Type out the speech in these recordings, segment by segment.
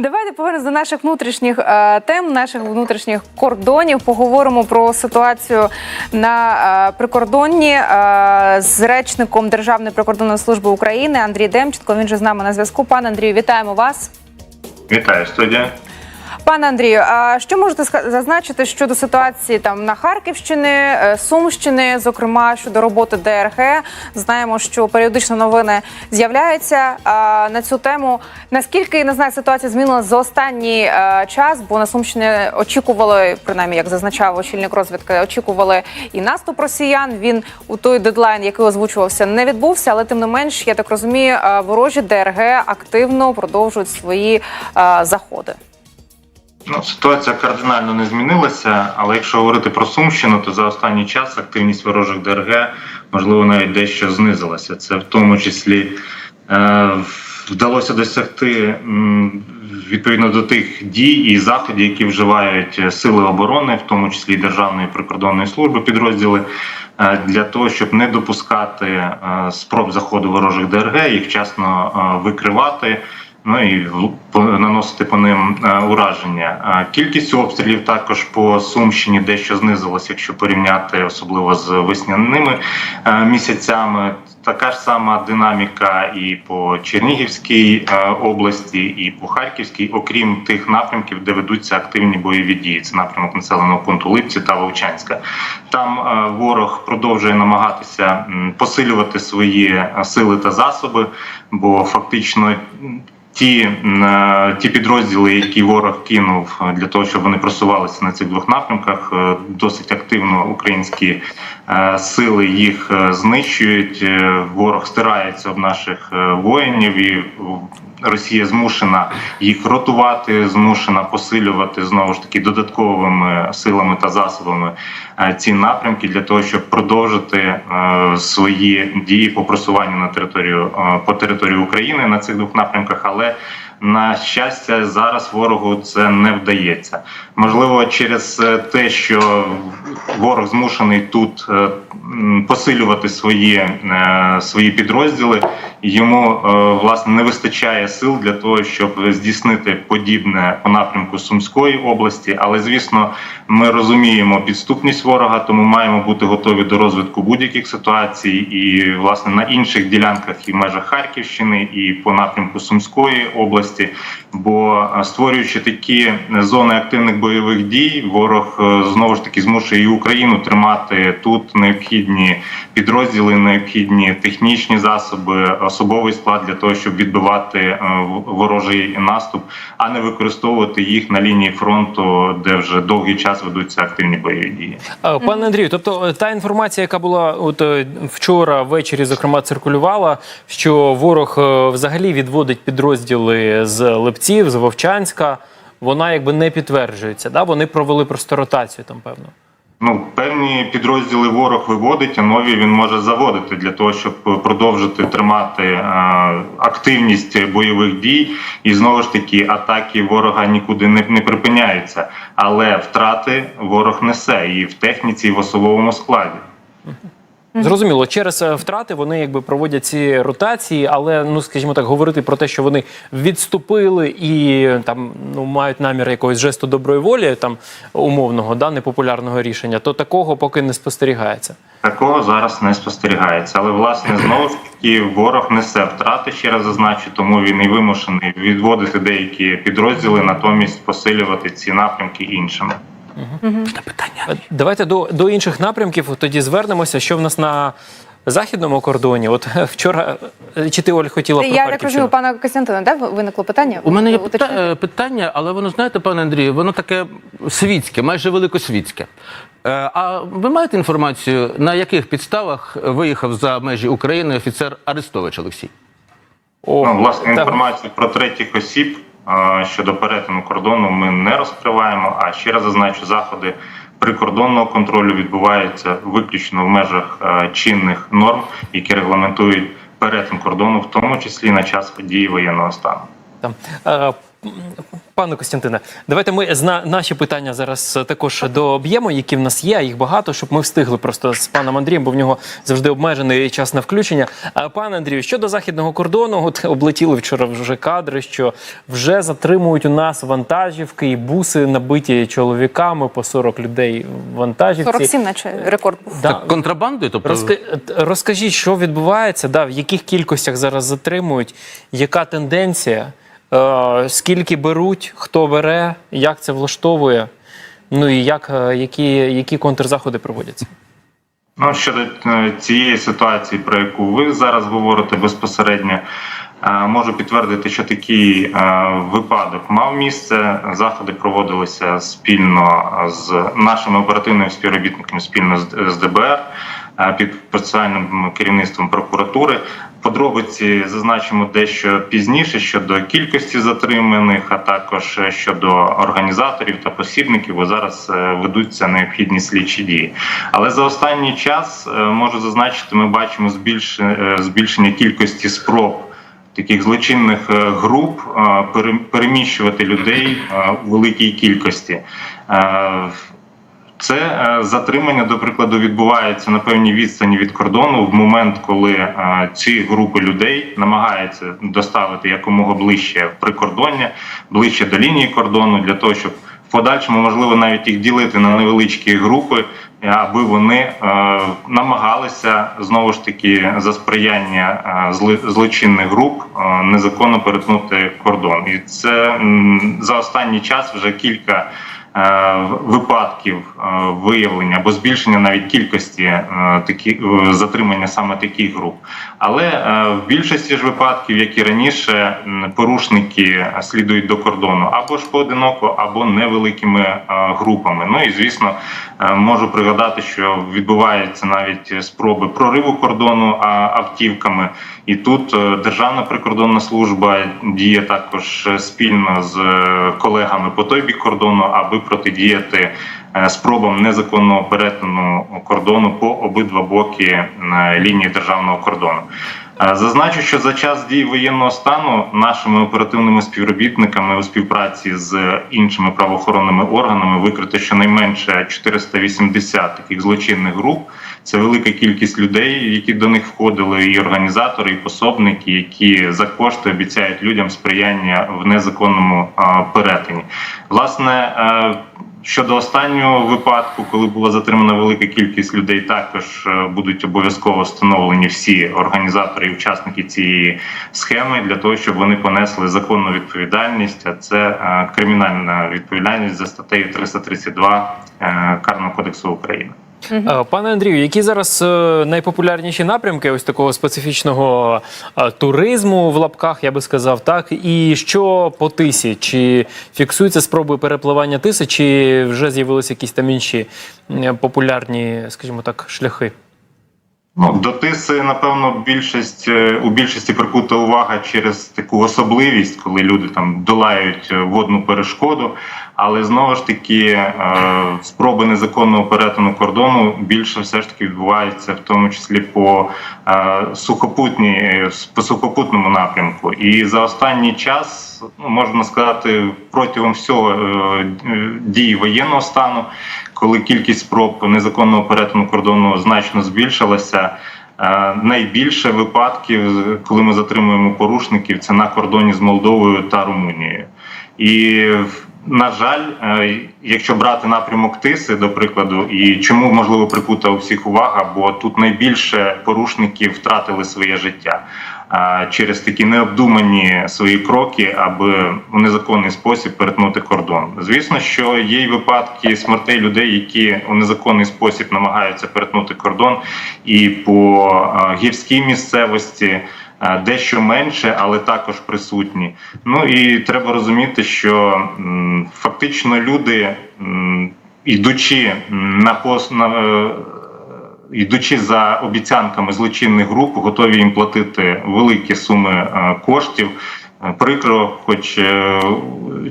Давайте повернемось до наших внутрішніх е, тем, наших внутрішніх кордонів. Поговоримо про ситуацію на е, прикордонні е, з речником Державної прикордонної служби України Андрій Демченко. Він же з нами на зв'язку. Пане Андрію, вітаємо вас. Вітаю студія. Пане Андрію, а що можете зазначити щодо ситуації там на Харківщини, е, Сумщини, зокрема щодо роботи ДРГ? Знаємо, що періодично новини з'являються а, на цю тему. Наскільки не знаю, ситуація змінилася за останній е, час? Бо на Сумщині очікували, принаймні, як зазначав очільник розвідки, очікували і наступ росіян. Він у той дедлайн, який озвучувався, не відбувся. Але тим не менш, я так розумію, е, ворожі ДРГ активно продовжують свої е, заходи. Ну, ситуація кардинально не змінилася, але якщо говорити про Сумщину, то за останній час активність ворожих ДРГ можливо навіть дещо знизилася. Це в тому числі е, вдалося досягти відповідно до тих дій і заходів, які вживають сили оборони, в тому числі Державної прикордонної служби підрозділи. е, Для того щоб не допускати е, спроб заходу ворожих ДРГ, їх вчасно е, викривати, ну і наносити по ним е, ураження. Е, Кількість обстрілів також по Сумщині дещо знизилася, якщо порівняти особливо з весняними е, місяцями. Така ж сама динаміка і по Чернігівській області, і по Харківській, окрім тих напрямків, де ведуться активні бойові дії. Це напрямок населеного пункту Липці та Вовчанська. Там ворог продовжує намагатися посилювати свої сили та засоби, бо фактично. Ті, е, ті підрозділи, які ворог кинув е, для того, щоб вони просувалися на цих двох напрямках, е, досить активно українські сили їх е, знищують. Е, Ворог стирається об наших е, воїнів, і е, Росія змушена їх ротувати, змушена посилювати знову ж таки додатковими силами та засобами е, ці напрямки для того, щоб продовжити е, свої дії по просуванню на територію е, по території України на цих двох напрямках, але на щастя, зараз ворогу це не вдається. Можливо, через е, те, що ворог змушений тут е, посилювати свої, е, свої підрозділи, йому власне не вистачає сил для того, щоб здійснити подібне по напрямку Сумської області. Але звісно, ми розуміємо підступність ворога, тому маємо бути готові до розвитку будь-яких ситуацій, і власне на інших ділянках і межах Харківщини, і по напрямку Сумської області. Бо е, створюючи такі зони активних бойових дій, ворог е, знову ж таки змушує і Україну тримати тут необхідні підрозділи, необхідні технічні засоби, особовий склад для того, щоб відбивати е, ворожий наступ, а не використовувати їх на лінії фронту, де вже довгий час ведуться активні бойові дії. Е, Пане Андрію, тобто е, та інформація, яка була от е, вчора ввечері, зокрема, циркулювала, що ворог е, взагалі відводить підрозділи з Липців, з Вовчанська, вона якби не підтверджується. Да? Вони провели просто ротацію там, певно. Ну, певні підрозділи ворог виводить, а нові він може заводити для того, щоб продовжити тримати е, активність бойових дій. І знову ж таки, атаки ворога нікуди не, не припиняються, але втрати ворог несе і в техніці, і в особовому складі. Зрозуміло, через е, втрати вони якби проводять ці ротації, але ну скажімо так, говорити про те, що вони відступили і там ну мають намір якогось жесту доброї волі, там умовного, да непопулярного рішення, то такого поки не спостерігається. Такого зараз не спостерігається, але власне знову ж таки ворог несе втрати. Ще раз зазначу, тому він і вимушений відводити деякі підрозділи, натомість посилювати ці напрямки іншими. Е, Давайте до, до інших напрямків тоді звернемося. Що в нас на західному кордоні? От е, вчора е, чи ти Оль хотіла про Я так розумію, пана Костянтина, да, виникло питання? У мене є Уточнити? питання, але воно знаєте, пане Андрію, воно таке світське, майже великосвітське. А ви маєте інформацію, на яких підставах виїхав за межі України офіцер Арестович Олексій? О, Ну, власне, так. інформацію про третіх осіб щодо перетину кордону ми не розкриваємо. А ще раз зазначу, заходи прикордонного контролю відбуваються виключно в межах е, чинних норм, які регламентують перетин кордону, в тому числі на час дії воєнного стану. Там. Е, Пане Костянтине, давайте ми зна наші питання зараз також дооб'ємо, які в нас є, а їх багато, щоб ми встигли просто з паном Андрієм, бо в нього завжди обмежений час на включення. А пане Андрію, щодо західного кордону, от облетіли вчора вже кадри, що вже затримують у нас вантажівки і буси набиті чоловіками по 40 людей в вантажівці. 47, наче рекорд був. Да. Так, контрабандою, тобто Розка... Розкажіть, що відбувається, да, в яких кількостях зараз затримують, яка тенденція, е, скільки беруть, хто бере, як це влаштовує, ну і як, е, які, які контрзаходи проводяться? Ну, щодо е, цієї ситуації, про яку ви зараз говорите безпосередньо, е, можу підтвердити, що такий е, випадок мав місце. Заходи проводилися спільно з нашими оперативними співробітниками, спільно з- ДБР е, під процесуальним керівництвом прокуратури. Подробиці зазначимо дещо пізніше щодо кількості затриманих, а також щодо організаторів та посібників, бо зараз е, ведуться необхідні слідчі дії. Але за останній час е, можу зазначити, ми бачимо е, збільшення кількості спроб. Таких злочинних груп переміщувати людей у великій кількості. Це е, затримання, до прикладу, відбувається на певній відстані від кордону в момент, коли е, ці групи людей намагаються доставити якомога ближче прикордоння, ближче до лінії кордону, для того, щоб в подальшому можливо навіть їх ділити на невеличкі групи, е, аби вони намагалися знову ж таки за сприяння злочинних груп незаконно перетнути кордон. І це за останній час вже кілька випадків е, виявлення або збільшення навіть кількості е, такі е, затримання саме таких груп. Але е, в більшості ж випадків, як і раніше, порушники слідують до кордону або ж поодиноко, або невеликими е, групами. Ну і звісно, е, можу пригадати, що відбуваються навіть спроби прориву кордону автівками. І тут е, Державна прикордонна служба діє також е, спільно з е, колегами по той бік кордону, аби протидіяти спробам незаконного перетину кордону по обидва боки е, лінії державного кордону. Е, Зазначу, що за час дії воєнного стану нашими оперативними співробітниками у співпраці з іншими правоохоронними органами викрито щонайменше 480 таких злочинних груп. Це велика кількість людей, які до них входили, і організатори, і пособники, які за кошти обіцяють людям сприяння в незаконному перетині. Власне. Щодо останнього випадку, коли була затримана велика кількість людей, також е, будуть обов'язково встановлені всі організатори і учасники цієї схеми для того, щоб вони понесли законну відповідальність. А це е, кримінальна відповідальність за статтею 332 е, Карного кодексу України. Е, Пане Андрію, які зараз е, найпопулярніші напрямки ось такого специфічного е, туризму в лапках, я би сказав, так? І що по тисі? Чи фіксуються спроби перепливання тиси, чи вже з'явилися якісь там інші популярні, скажімо так, шляхи? Ну, до тиси, напевно, більшість у більшості прикута увага через таку особливість, коли люди там долають водну перешкоду. Але знову ж таки, е, спроби незаконного перетину кордону більше все ж таки відбуваються, в тому числі по е, сухопутній е, по сухопутному напрямку. І за останній час ну, можна сказати, протягом всього е, дії воєнного стану, коли кількість спроб незаконного перетину кордону значно збільшилася. Найбільше випадків, коли ми затримуємо порушників, це на кордоні з Молдовою та Румунією. І на жаль, е, якщо брати напрямок Тиси, до прикладу, і чому можливо прикута у всіх увага, бо тут найбільше порушників втратили своє життя через такі необдумані свої кроки, аби в незаконний спосіб перетнути кордон. Звісно, що є й випадки смертей людей, які у незаконний спосіб намагаються перетнути кордон, і по гірській місцевості. А, Дещо менше, але також присутні. Ну і треба розуміти, що фактично люди, ідучи на пос на е, йдучи за обіцянками злочинних груп, готові їм платити великі суми е, коштів. Е, Прикро, хоч е,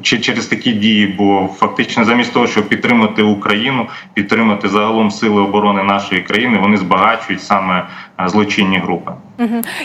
чи через такі дії, бо фактично замість того, щоб підтримати Україну, підтримати загалом сили оборони нашої країни, вони збагачують саме е, злочинні групи.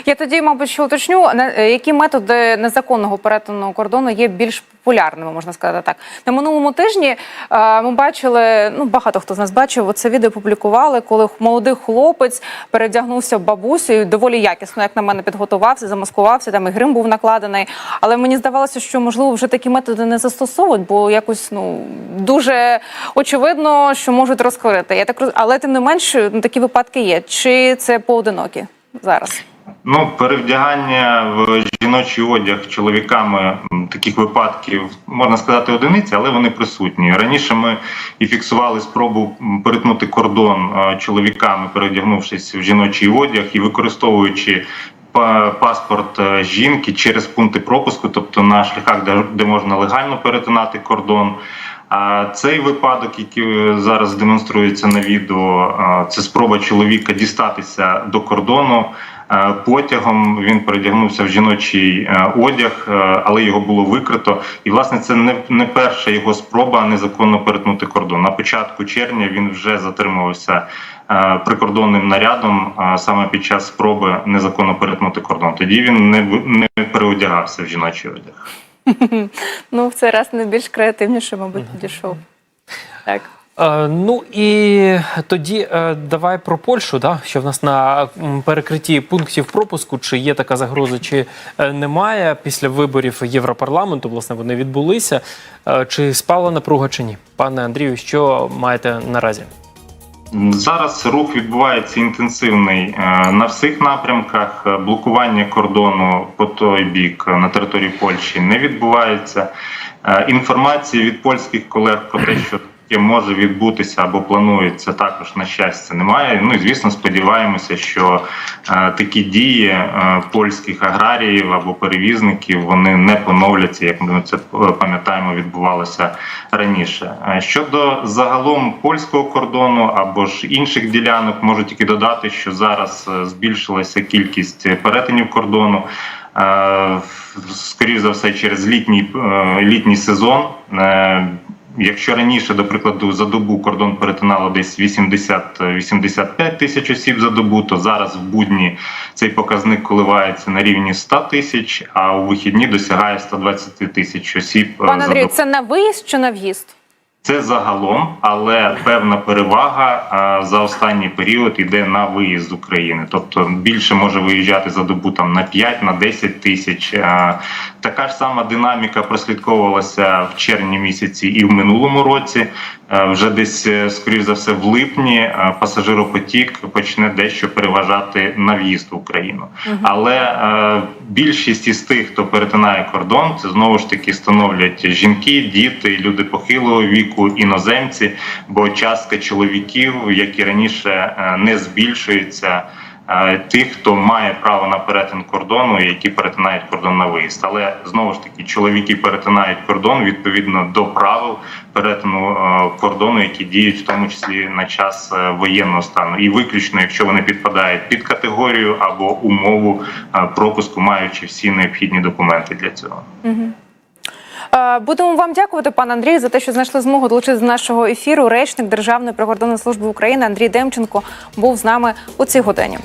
Я тоді, мабуть, ще уточню, е, які методи незаконного перетину кордону є більш популярними, можна сказати так. На минулому тижні е, ми бачили, ну багато хто з нас бачив, це відео публікували, коли молодий хлопець передягнувся в бабусю доволі якісно, як на мене, підготувався, замаскувався, там і грим був накладений. Але мені здавалося, що можливо вже такі методи не застосовують, бо якось ну дуже очевидно, що можуть розкрити. Я так роз... але тим не менш ну, такі випадки є. Чи це поодинокі зараз? Ну, перевдягання в жіночий одяг чоловіками таких випадків можна сказати одиниці, але вони присутні. Раніше ми і фіксували спробу перетнути кордон е, чоловіками, перевдягнувшись в жіночий одяг і використовуючи паспорт е, жінки через пункти пропуску, тобто на шляхах, де, де можна легально перетинати кордон. А цей випадок, який зараз демонструється на відео, це спроба чоловіка дістатися до кордону. Потягом він передягнувся в жіночий одяг, але його було викрито. І власне це не, не перша його спроба незаконно перетнути кордон. На початку червня він вже затримувався прикордонним нарядом саме під час спроби незаконно перетнути кордон. Тоді він не не переодягався в жіночий одяг. Ну, в цей раз не більш креативніше, мабуть, підійшов. Так. Е, ну і тоді е, давай про Польщу, да? що в нас на перекритті пунктів пропуску, чи є така загроза, чи е, немає після виборів Європарламенту, власне, вони відбулися. Е, чи спала напруга, чи ні? Пане Андрію, що маєте наразі? Зараз рух відбувається інтенсивний е, на всіх напрямках. Е, Блокування кордону по той бік е, на території Польщі не відбувається. Інформації від польських колег про те, що таке може відбутися або планується, також на щастя немає. Ну і звісно, сподіваємося, що е, такі дії е, польських аграріїв або перевізників вони не поновляться, як ми це е, пам'ятаємо, відбувалося раніше. Е, Щодо загалом польського кордону або ж інших ділянок, можу тільки додати, що зараз е, збільшилася кількість перетинів кордону. Скоріше за все, через літній літній сезон. Якщо раніше, до прикладу, за добу кордон перетинало десь 80-85 тисяч осіб за добу, то зараз в будні цей показник коливається на рівні 100 тисяч, а у вихідні досягає 120 тисяч осіб. е, Пане Андрію, це на виїзд чи на в'їзд? Це загалом, але певна перевага за останній період іде на виїзд з України. Тобто більше може виїжджати за добу там на 5, на 10 тисяч. Така ж сама динаміка прослідковувалася в червні місяці і в минулому році. Вже десь, е, скоріш за все, в липні пасажиропотік почне дещо переважати на в'їзд в Україну. Але більшість із тих, хто перетинає кордон, це знову ж таки становлять жінки, діти, люди похилого віку, іноземці, бо частка чоловіків, як і раніше, е, не збільшується. е, Тих, хто має право на перетин кордону, які перетинають кордон на виїзд, але знову ж таки чоловіки перетинають кордон відповідно до правил перетину е, кордону, які діють в тому числі на час воєнного стану, і виключно, якщо вони підпадають під категорію або умову пропуску, маючи всі необхідні документи для цього. Е, Будемо вам дякувати, пане Андрію, за те, що знайшли змогу долучити до нашого ефіру. Речник Державної прикордонної служби України Андрій Демченко був з нами у цій годині.